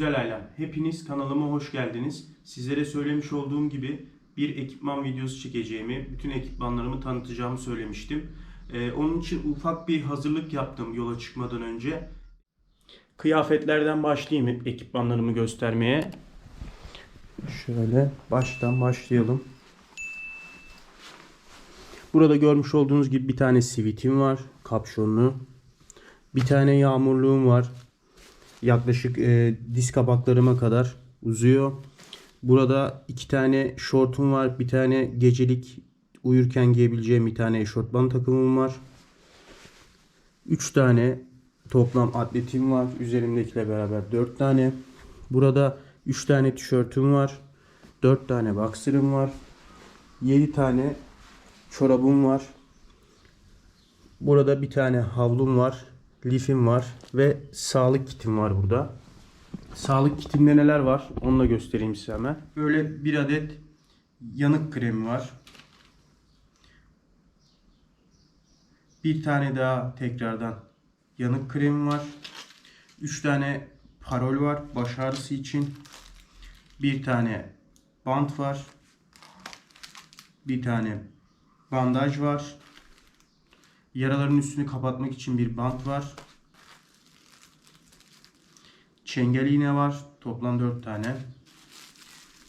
güzel ailem. Hepiniz kanalıma hoş geldiniz. Sizlere söylemiş olduğum gibi bir ekipman videosu çekeceğimi, bütün ekipmanlarımı tanıtacağımı söylemiştim. Ee, onun için ufak bir hazırlık yaptım yola çıkmadan önce. Kıyafetlerden başlayayım ekipmanlarımı göstermeye. Şöyle baştan başlayalım. Burada görmüş olduğunuz gibi bir tane sivitim var, kapşonlu. Bir tane yağmurluğum var. Yaklaşık e, diz kapaklarıma kadar uzuyor. Burada iki tane şortum var. Bir tane gecelik uyurken giyebileceğim bir tane eşortman takımım var. Üç tane toplam atletim var. Üzerimdekiyle beraber dört tane. Burada üç tane tişörtüm var. Dört tane boxer'ım var. Yedi tane çorabım var. Burada bir tane havlum var. Lifim var. Ve sağlık kitim var burada. Sağlık kitimde neler var? Onu da göstereyim size hemen. Böyle bir adet yanık kremi var. Bir tane daha tekrardan yanık kremi var. 3 tane parol var baş ağrısı için. Bir tane bant var. Bir tane bandaj var. Yaraların üstünü kapatmak için bir bant var. Çengel iğne var. Toplam 4 tane.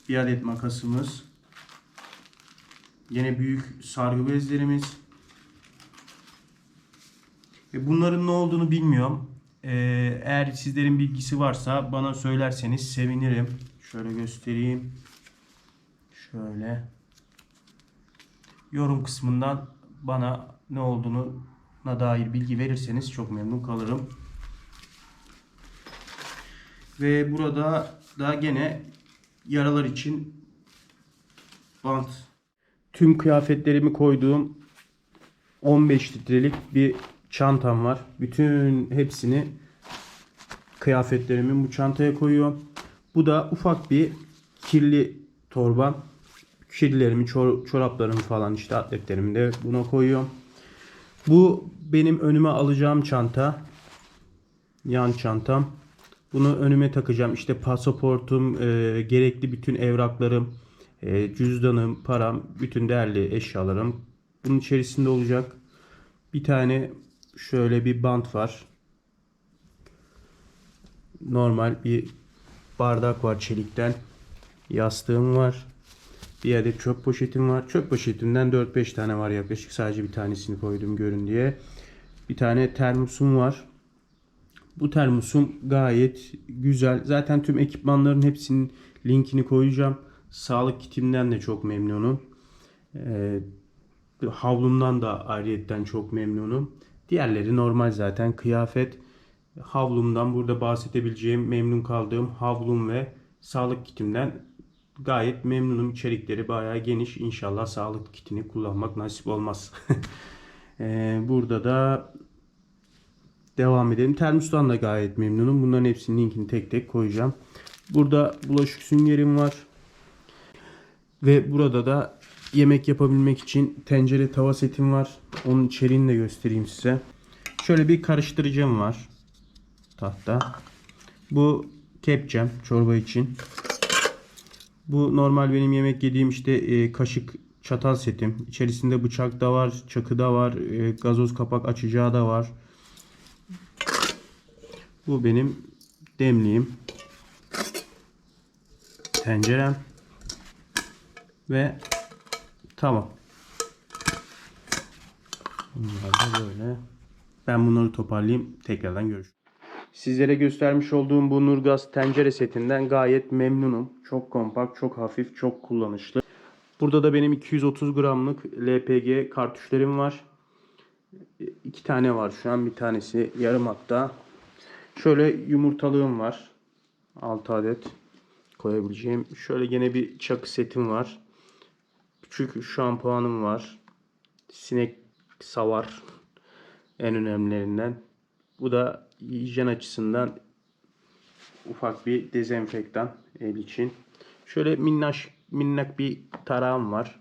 Bir adet makasımız. Yine büyük sargı bezlerimiz. Ve bunların ne olduğunu bilmiyorum. Ee, eğer sizlerin bilgisi varsa bana söylerseniz sevinirim. Şöyle göstereyim. Şöyle. Yorum kısmından bana ne olduğunu na dair bilgi verirseniz çok memnun kalırım. Ve burada da gene yaralar için bant. Tüm kıyafetlerimi koyduğum 15 litrelik bir çantam var. Bütün hepsini kıyafetlerimin bu çantaya koyuyorum. Bu da ufak bir kirli torbam. Kirlilerimi, çor- çoraplarımı falan işte atletlerimi de buna koyuyorum. Bu benim önüme alacağım çanta. Yan çantam. Bunu önüme takacağım. İşte pasaportum, e, gerekli bütün evraklarım, e, cüzdanım, param, bütün değerli eşyalarım bunun içerisinde olacak. Bir tane şöyle bir bant var. Normal bir bardak var çelikten. Yastığım var. Bir adet çöp poşetim var. Çöp poşetimden 4-5 tane var yaklaşık. Sadece bir tanesini koydum görün diye. Bir tane termosum var. Bu termosum gayet güzel. Zaten tüm ekipmanların hepsinin linkini koyacağım. Sağlık kitimden de çok memnunum. Ee, havlumdan da ayrıyetten çok memnunum. Diğerleri normal zaten kıyafet. Havlumdan burada bahsedebileceğim memnun kaldığım havlum ve sağlık kitimden gayet memnunum. İçerikleri bayağı geniş. İnşallah sağlık kitini kullanmak nasip olmaz. Ee, burada da devam edelim. Termostan da gayet memnunum. Bunların hepsinin linkini tek tek koyacağım. Burada bulaşık süngerim var. Ve burada da yemek yapabilmek için tencere tava setim var. Onun içeriğini de göstereyim size. Şöyle bir karıştırıcım var. Tahta. Bu kepçem çorba için. Bu normal benim yemek yediğim işte e, kaşık çatal setim. İçerisinde bıçak da var, çakı da var, e, gazoz kapak açacağı da var. Bu benim demliğim. Tencerem. Ve tamam. Bunlar da böyle. Ben bunları toparlayayım. Tekrardan görüşürüz. Sizlere göstermiş olduğum bu Nurgaz tencere setinden gayet memnunum. Çok kompakt, çok hafif, çok kullanışlı. Burada da benim 230 gramlık LPG kartuşlarım var. İki tane var şu an. Bir tanesi yarım hatta. Şöyle yumurtalığım var. 6 adet koyabileceğim. Şöyle gene bir çakı setim var. Küçük şampuanım var. Sinek savar en önemlilerinden. Bu da hijyen açısından ufak bir dezenfektan el için. Şöyle minnaş minnak bir tarağım var.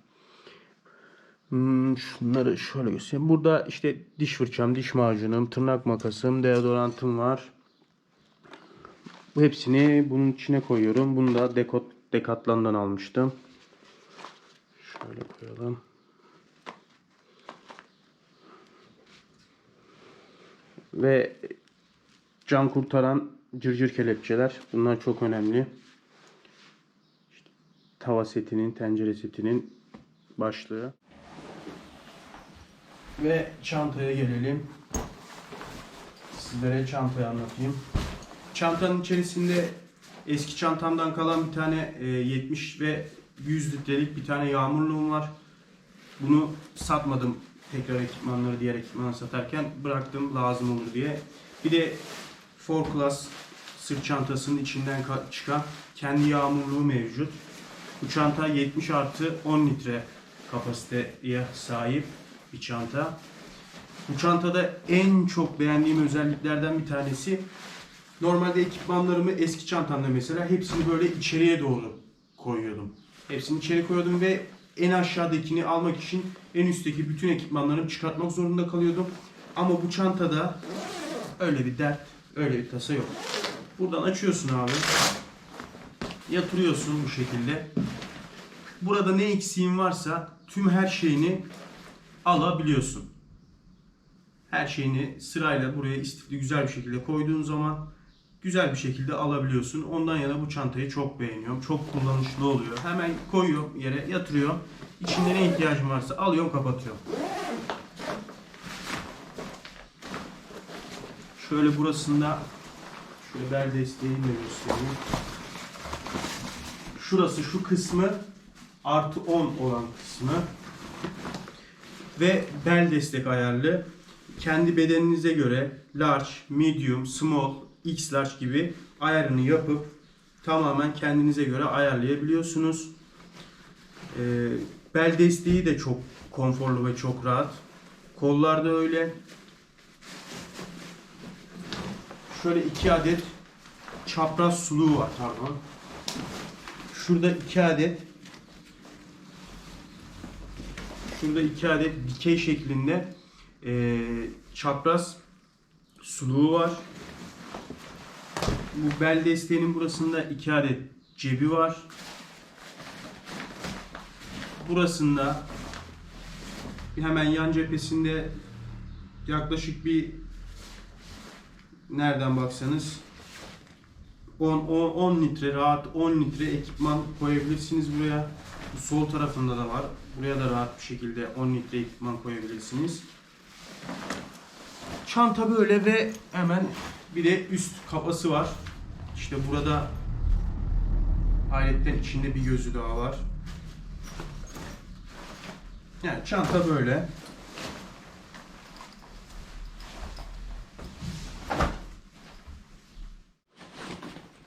Hmm, şunları şöyle göstereyim. Burada işte diş fırçam, diş macunum, tırnak makasım, deodorantım var. Bu hepsini bunun içine koyuyorum. Bunu da Dekot, Decathlon'dan almıştım. Şöyle koyalım. Ve can kurtaran cırcır kelepçeler. Bunlar çok önemli. İşte tava setinin, tencere setinin başlığı. Ve çantaya gelelim. Sizlere çantayı anlatayım. Çantanın içerisinde eski çantamdan kalan bir tane e, 70 ve 100 litrelik bir tane yağmurluğum var. Bunu satmadım tekrar ekipmanları diğer ekipmanı satarken bıraktım lazım olur diye. Bir de 4 Class sırt çantasının içinden ka- çıkan kendi yağmurluğu mevcut. Bu çanta 70 artı 10 litre kapasiteye sahip bir çanta. Bu çantada en çok beğendiğim özelliklerden bir tanesi normalde ekipmanlarımı eski çantamda mesela hepsini böyle içeriye doğru koyuyordum. Hepsini içeri koyuyordum ve en aşağıdakini almak için en üstteki bütün ekipmanlarımı çıkartmak zorunda kalıyordum. Ama bu çantada öyle bir dert, öyle bir tasa yok. Buradan açıyorsun abi. Yatırıyorsun bu şekilde. Burada ne eksiğin varsa tüm her şeyini alabiliyorsun. Her şeyini sırayla buraya istifli güzel bir şekilde koyduğun zaman güzel bir şekilde alabiliyorsun. Ondan yana bu çantayı çok beğeniyorum. Çok kullanışlı oluyor. Hemen koyuyorum yere yatırıyorum. İçinde ne ihtiyacım varsa alıyorum kapatıyorum. Şöyle burasında şöyle bel desteğini de göstereyim. Şurası şu kısmı artı 10 olan kısmı ve bel destek ayarlı. Kendi bedeninize göre large, medium, small, x large gibi ayarını yapıp tamamen kendinize göre ayarlayabiliyorsunuz. Ee, bel desteği de çok konforlu ve çok rahat. Kollarda öyle. Şöyle iki adet çapraz suluğu var pardon. Şurada iki adet Şurada iki adet dikey şeklinde eee, çapraz suluğu var. Bu bel desteğinin burasında iki adet cebi var. Burasında hemen yan cephesinde yaklaşık bir nereden baksanız 10, 10, 10 litre rahat 10 litre ekipman koyabilirsiniz buraya. Bu sol tarafında da var. Buraya da rahat bir şekilde 10 litre ekipman koyabilirsiniz. Çanta böyle ve hemen bir de üst kapası var. İşte burada aletten içinde bir gözü daha var. Yani çanta böyle.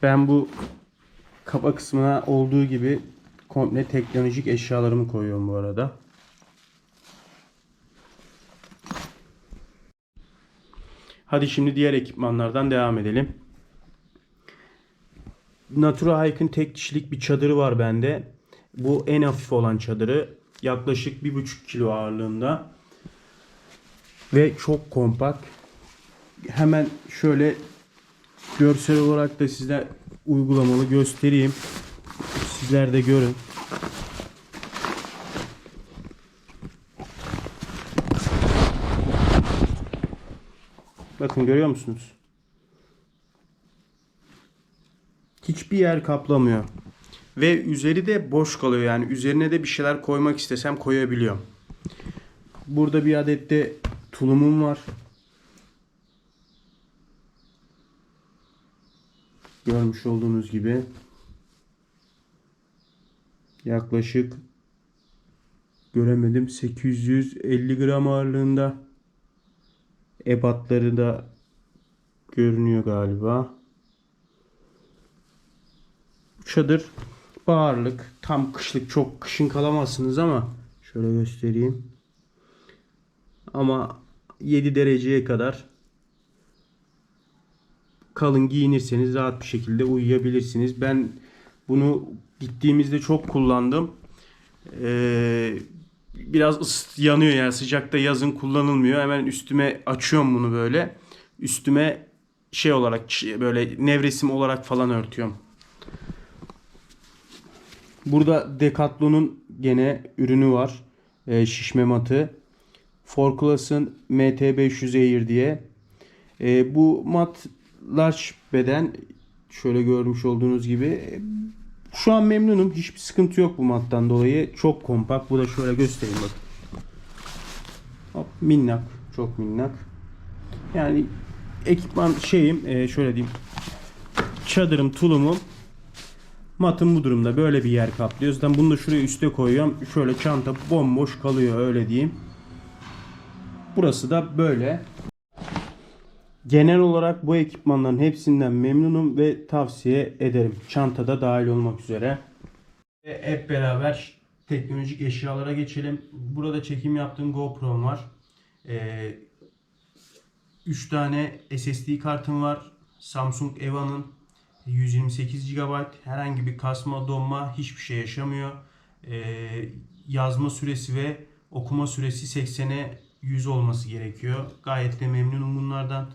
Ben bu kaba kısmına olduğu gibi komple teknolojik eşyalarımı koyuyorum bu arada. Hadi şimdi diğer ekipmanlardan devam edelim. Natura Hike'ın tek kişilik bir çadırı var bende. Bu en hafif olan çadırı. Yaklaşık 1,5 kilo ağırlığında. Ve çok kompakt. Hemen şöyle görsel olarak da size uygulamalı göstereyim. Sizler de görün. Bakın görüyor musunuz? Hiçbir yer kaplamıyor. Ve üzeri de boş kalıyor yani üzerine de bir şeyler koymak istesem koyabiliyorum. Burada bir adet de tulumum var. Görmüş olduğunuz gibi yaklaşık göremedim 850 gram ağırlığında ebatları da görünüyor galiba. Bu çadır bağırlık tam kışlık çok kışın kalamazsınız ama şöyle göstereyim. Ama 7 dereceye kadar kalın giyinirseniz rahat bir şekilde uyuyabilirsiniz. Ben bunu gittiğimizde çok kullandım. Ee, biraz ıs- yanıyor yani sıcakta yazın kullanılmıyor. Hemen üstüme açıyorum bunu böyle. Üstüme şey olarak böyle nevresim olarak falan örtüyorum. Burada Decathlon'un gene ürünü var. Ee, şişme matı. Forclas'ın MT500 Air diye. Ee, bu mat large beden şöyle görmüş olduğunuz gibi şu an memnunum. Hiçbir sıkıntı yok bu mattan dolayı. Çok kompakt. Bu da şöyle göstereyim bak. Hop, minnak. Çok minnak. Yani ekipman şeyim e, şöyle diyeyim. Çadırım, tulumum matım bu durumda. Böyle bir yer kaplıyor. Zaten bunu da şuraya üste koyuyorum. Şöyle çanta bomboş kalıyor öyle diyeyim. Burası da böyle. Genel olarak bu ekipmanların hepsinden memnunum ve tavsiye ederim. Çantada dahil olmak üzere. Ve hep beraber teknolojik eşyalara geçelim. Burada çekim yaptığım GoPro'm var. Ee, 3 tane SSD kartım var. Samsung Eva'nın 128 GB. Herhangi bir kasma, donma hiçbir şey yaşamıyor. Ee, yazma süresi ve okuma süresi 80'e 100 olması gerekiyor. Gayet de memnunum bunlardan.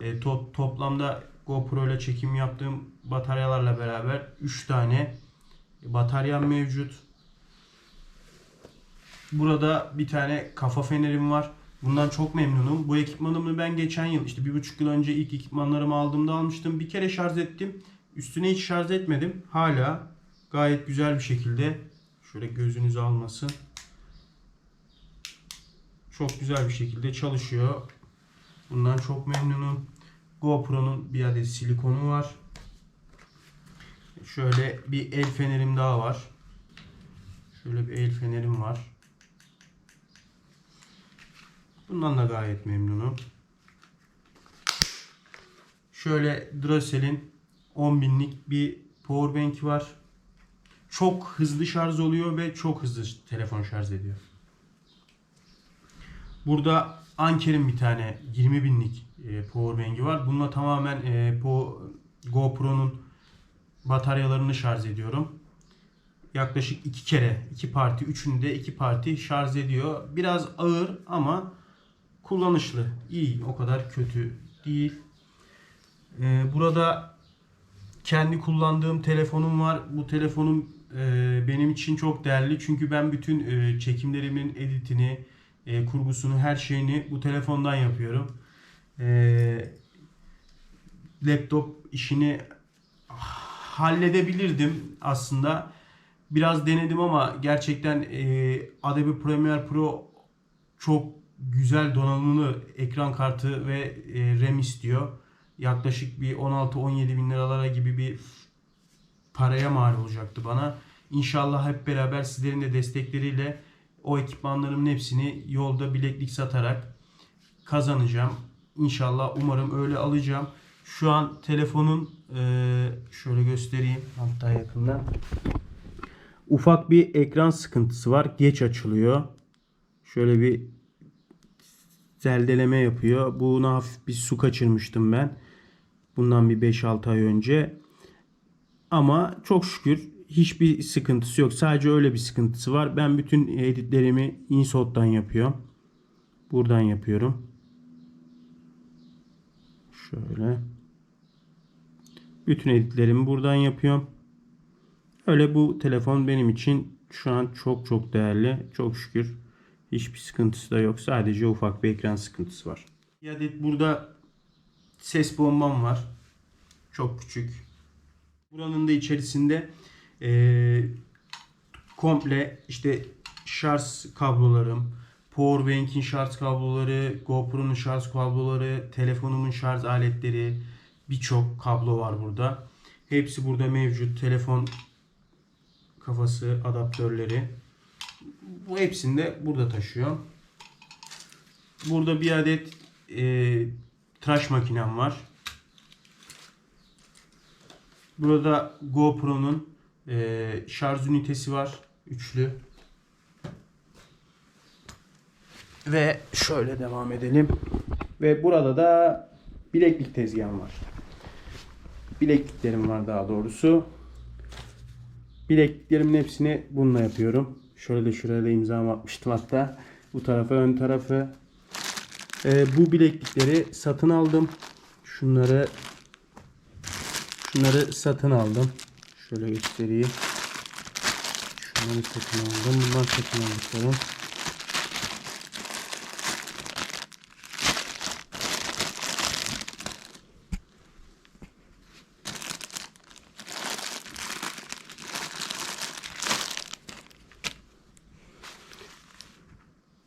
Ee, to- toplamda GoPro ile çekim yaptığım bataryalarla beraber 3 tane bataryam mevcut. Burada bir tane kafa fenerim var. Bundan çok memnunum. Bu ekipmanımı ben geçen yıl işte bir buçuk yıl önce ilk ekipmanlarımı aldığımda almıştım. Bir kere şarj ettim. Üstüne hiç şarj etmedim. Hala gayet güzel bir şekilde şöyle gözünüzü almasın. Çok güzel bir şekilde çalışıyor. Bundan çok memnunum. GoPro'nun bir adet silikonu var. Şöyle bir el fenerim daha var. Şöyle bir el fenerim var. Bundan da gayet memnunum. Şöyle Duracell'in 10 binlik bir powerbank var. Çok hızlı şarj oluyor ve çok hızlı telefon şarj ediyor. Burada Anker'in bir tane 20 binlik e, powerbank'i var. Bununla tamamen e, po, GoPro'nun bataryalarını şarj ediyorum. Yaklaşık iki kere, iki parti, üçünü de iki parti şarj ediyor. Biraz ağır ama kullanışlı. İyi, o kadar kötü değil. Ee, burada kendi kullandığım telefonum var. Bu telefonum e, benim için çok değerli. Çünkü ben bütün e, çekimlerimin editini, e, kurgusunu, her şeyini bu telefondan yapıyorum. E, laptop işini halledebilirdim aslında. Biraz denedim ama gerçekten e, Adobe Premiere Pro çok güzel donanımlı ekran kartı ve e, RAM istiyor. Yaklaşık bir 16-17 bin liralara gibi bir paraya mal olacaktı bana. İnşallah hep beraber sizlerin de destekleriyle o ekipmanlarımın hepsini yolda bileklik satarak kazanacağım. İnşallah umarım öyle alacağım. Şu an telefonun e, şöyle göstereyim hatta yakından. Ufak bir ekran sıkıntısı var. Geç açılıyor. Şöyle bir zeldeleme yapıyor. Buna hafif bir su kaçırmıştım ben. Bundan bir 5-6 ay önce. Ama çok şükür hiçbir sıkıntısı yok. Sadece öyle bir sıkıntısı var. Ben bütün editlerimi InShot'tan yapıyorum. Buradan yapıyorum. Şöyle. Bütün editlerimi buradan yapıyorum. Öyle bu telefon benim için şu an çok çok değerli. Çok şükür. Hiçbir sıkıntısı da yok. Sadece ufak bir ekran sıkıntısı var. Bir burada ses bombam var. Çok küçük. Buranın da içerisinde eee, komple işte şarj kablolarım, Powerbank'in şarj kabloları, GoPro'nun şarj kabloları, telefonumun şarj aletleri, birçok kablo var burada. Hepsi burada mevcut. Telefon kafası, adaptörleri. Bu hepsini de burada taşıyor. Burada bir adet e, tıraş makinem var. Burada GoPro'nun e, şarj ünitesi var. Üçlü. Ve şöyle devam edelim. Ve burada da bileklik tezgahım var. Bilekliklerim var daha doğrusu. Bilekliklerimin hepsini bununla yapıyorum. Şöyle de şuraya da imzamı atmıştım hatta. Bu tarafa ön tarafı. Ee, bu bileklikleri satın aldım. Şunları şunları satın aldım. Şöyle göstereyim. Şunları satın aldım. Bundan satın aldıklarım.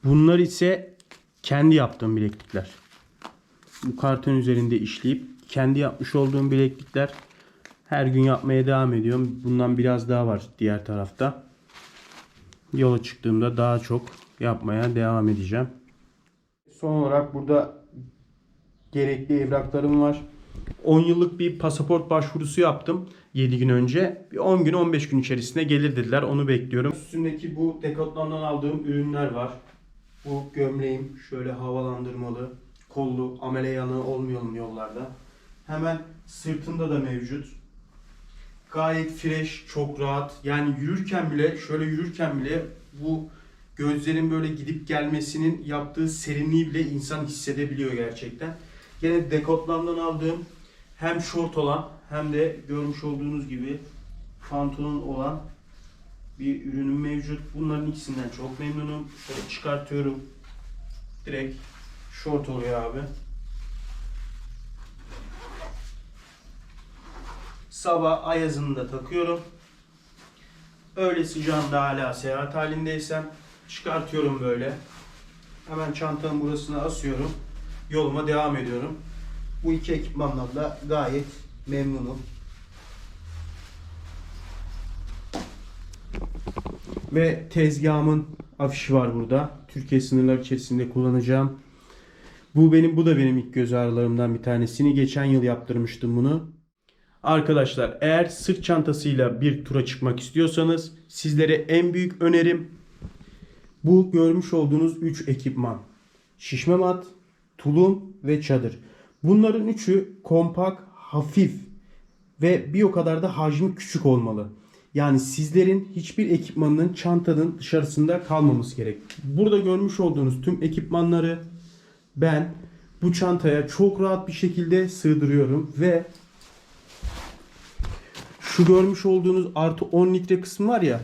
Bunlar ise kendi yaptığım bileklikler. Bu karton üzerinde işleyip kendi yapmış olduğum bileklikler. Her gün yapmaya devam ediyorum. Bundan biraz daha var diğer tarafta. Yola çıktığımda daha çok yapmaya devam edeceğim. Son olarak burada gerekli evraklarım var. 10 yıllık bir pasaport başvurusu yaptım 7 gün önce. Bir 10 gün 15 gün içerisinde gelir dediler. Onu bekliyorum. Üstündeki bu Decathlon'dan aldığım ürünler var. Bu gömleğim şöyle havalandırmalı, kollu, amele yanığı olmayalım yollarda. Hemen sırtında da mevcut. Gayet fresh, çok rahat. Yani yürürken bile, şöyle yürürken bile bu gözlerin böyle gidip gelmesinin yaptığı serinliği bile insan hissedebiliyor gerçekten. Gene Decathlon'dan aldığım hem short olan hem de görmüş olduğunuz gibi pantolon olan bir ürünüm mevcut. Bunların ikisinden çok memnunum. Şöyle çıkartıyorum. Direkt short oluyor abi. Sabah ayazını da takıyorum. Öğle sıcağında hala seyahat halindeysem çıkartıyorum böyle. Hemen çantanın burasına asıyorum. Yoluma devam ediyorum. Bu iki ekipmanla da gayet memnunum. Ve tezgahımın afişi var burada. Türkiye sınırları içerisinde kullanacağım. Bu benim bu da benim ilk göz ağrılarımdan bir tanesini. Geçen yıl yaptırmıştım bunu. Arkadaşlar eğer sırt çantasıyla bir tura çıkmak istiyorsanız sizlere en büyük önerim bu görmüş olduğunuz 3 ekipman. Şişme mat, tulum ve çadır. Bunların üçü kompakt, hafif ve bir o kadar da hacmi küçük olmalı. Yani sizlerin hiçbir ekipmanının çantanın dışarısında kalmaması gerek. Burada görmüş olduğunuz tüm ekipmanları ben bu çantaya çok rahat bir şekilde sığdırıyorum ve şu görmüş olduğunuz artı 10 litre kısmı var ya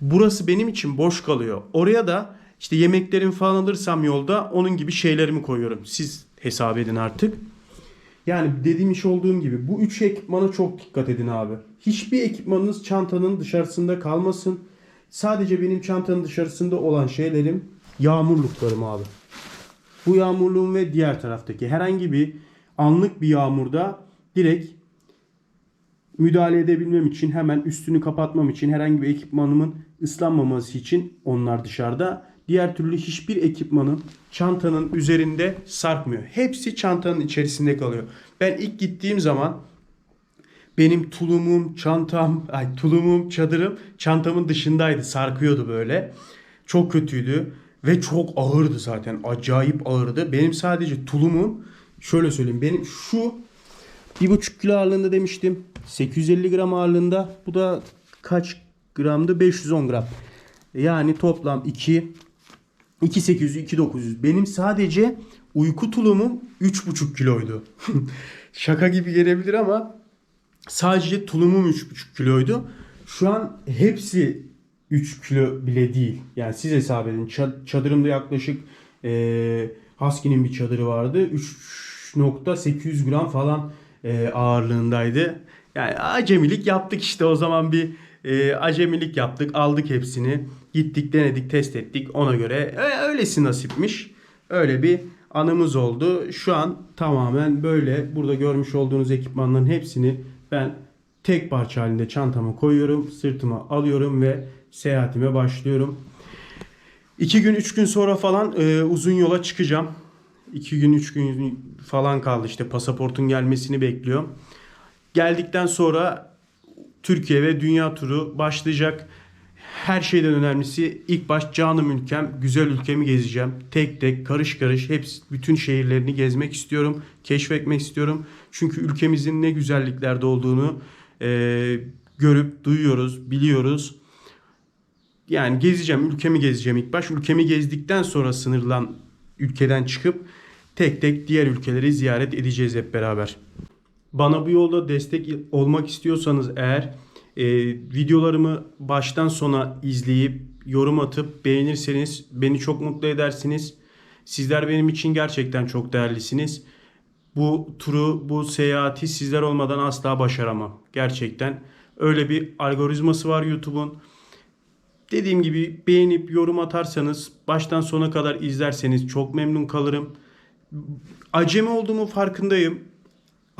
burası benim için boş kalıyor. Oraya da işte yemeklerimi falan alırsam yolda onun gibi şeylerimi koyuyorum. Siz hesap edin artık. Yani dediğim iş olduğum gibi bu üç ekipmana çok dikkat edin abi. Hiçbir ekipmanınız çantanın dışarısında kalmasın. Sadece benim çantanın dışarısında olan şeylerim yağmurluklarım abi. Bu yağmurluğum ve diğer taraftaki herhangi bir anlık bir yağmurda direkt müdahale edebilmem için hemen üstünü kapatmam için herhangi bir ekipmanımın ıslanmaması için onlar dışarıda. Diğer türlü hiçbir ekipmanın çantanın üzerinde sarkmıyor. Hepsi çantanın içerisinde kalıyor. Ben ilk gittiğim zaman benim tulumum, çantam, ay tulumum, çadırım çantamın dışındaydı. Sarkıyordu böyle. Çok kötüydü ve çok ağırdı zaten. Acayip ağırdı. Benim sadece tulumum şöyle söyleyeyim. Benim şu bir buçuk kilo ağırlığında demiştim. 850 gram ağırlığında. Bu da kaç gramdı? 510 gram. Yani toplam 2 2800 2900. Benim sadece uyku tulumum 3,5 kiloydu. Şaka gibi gelebilir ama sadece tulumum 3,5 kiloydu. Şu an hepsi 3 kilo bile değil. Yani siz hesap edin. Ça- Çadırımda yaklaşık e, Husky'nin bir çadırı vardı. 3.800 gram falan e, ağırlığındaydı. Yani acemilik yaptık işte o zaman bir e, acemilik yaptık. Aldık hepsini. Gittik denedik test ettik. Ona göre e, öylesi nasipmiş. Öyle bir anımız oldu. Şu an tamamen böyle burada görmüş olduğunuz ekipmanların hepsini ben tek parça halinde çantama koyuyorum. Sırtıma alıyorum ve seyahatime başlıyorum. İki gün, üç gün sonra falan e, uzun yola çıkacağım. İki gün, üç gün falan kaldı işte pasaportun gelmesini bekliyorum. Geldikten sonra Türkiye ve dünya turu başlayacak. Her şeyden önemlisi ilk baş canım ülkem, güzel ülkemi gezeceğim. Tek tek, karış karış hepsi bütün şehirlerini gezmek istiyorum, keşfetmek istiyorum. Çünkü ülkemizin ne güzelliklerde olduğunu e, görüp duyuyoruz, biliyoruz. Yani gezeceğim, ülkemi gezeceğim ilk baş. Ülkemi gezdikten sonra sınırlan ülkeden çıkıp tek tek diğer ülkeleri ziyaret edeceğiz hep beraber. Bana bu yolda destek olmak istiyorsanız eğer e, videolarımı baştan sona izleyip yorum atıp beğenirseniz beni çok mutlu edersiniz. Sizler benim için gerçekten çok değerlisiniz. Bu turu, bu seyahati sizler olmadan asla başaramam. Gerçekten öyle bir algoritması var YouTube'un. Dediğim gibi beğenip yorum atarsanız, baştan sona kadar izlerseniz çok memnun kalırım. Acemi olduğumu farkındayım.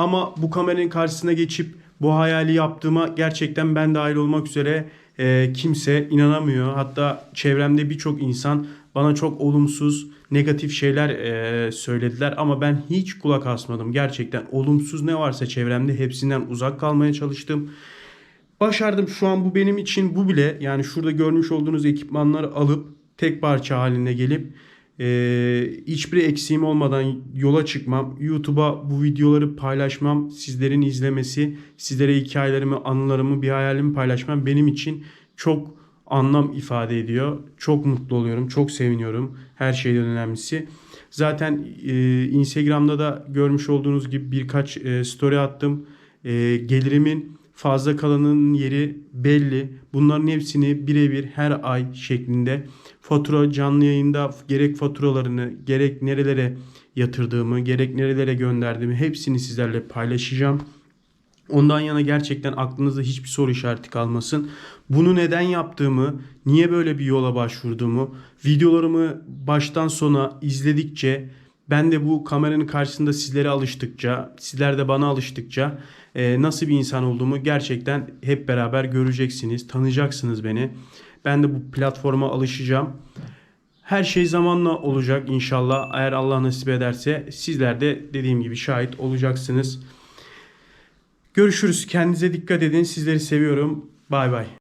Ama bu kameranın karşısına geçip bu hayali yaptığıma gerçekten ben dahil olmak üzere e, kimse inanamıyor. Hatta çevremde birçok insan bana çok olumsuz, negatif şeyler e, söylediler ama ben hiç kulak asmadım. Gerçekten olumsuz ne varsa çevremde hepsinden uzak kalmaya çalıştım. Başardım şu an bu benim için bu bile yani şurada görmüş olduğunuz ekipmanları alıp tek parça haline gelip e, hiçbir eksiğim olmadan yola çıkmam. YouTube'a bu videoları paylaşmam, sizlerin izlemesi, sizlere hikayelerimi, anılarımı, bir hayalimi paylaşmam benim için çok anlam ifade ediyor. Çok mutlu oluyorum, çok seviniyorum. Her şeyden önemlisi. Zaten e, Instagram'da da görmüş olduğunuz gibi birkaç e, story attım. E, gelirimin fazla kalanın yeri belli. Bunların hepsini birebir her ay şeklinde fatura canlı yayında gerek faturalarını gerek nerelere yatırdığımı gerek nerelere gönderdiğimi hepsini sizlerle paylaşacağım. Ondan yana gerçekten aklınızda hiçbir soru işareti kalmasın. Bunu neden yaptığımı, niye böyle bir yola başvurduğumu, videolarımı baştan sona izledikçe, ben de bu kameranın karşısında sizlere alıştıkça, sizler de bana alıştıkça e, nasıl bir insan olduğumu gerçekten hep beraber göreceksiniz, tanıyacaksınız beni. Ben de bu platforma alışacağım. Her şey zamanla olacak inşallah. Eğer Allah nasip ederse sizler de dediğim gibi şahit olacaksınız. Görüşürüz. Kendinize dikkat edin. Sizleri seviyorum. Bay bay.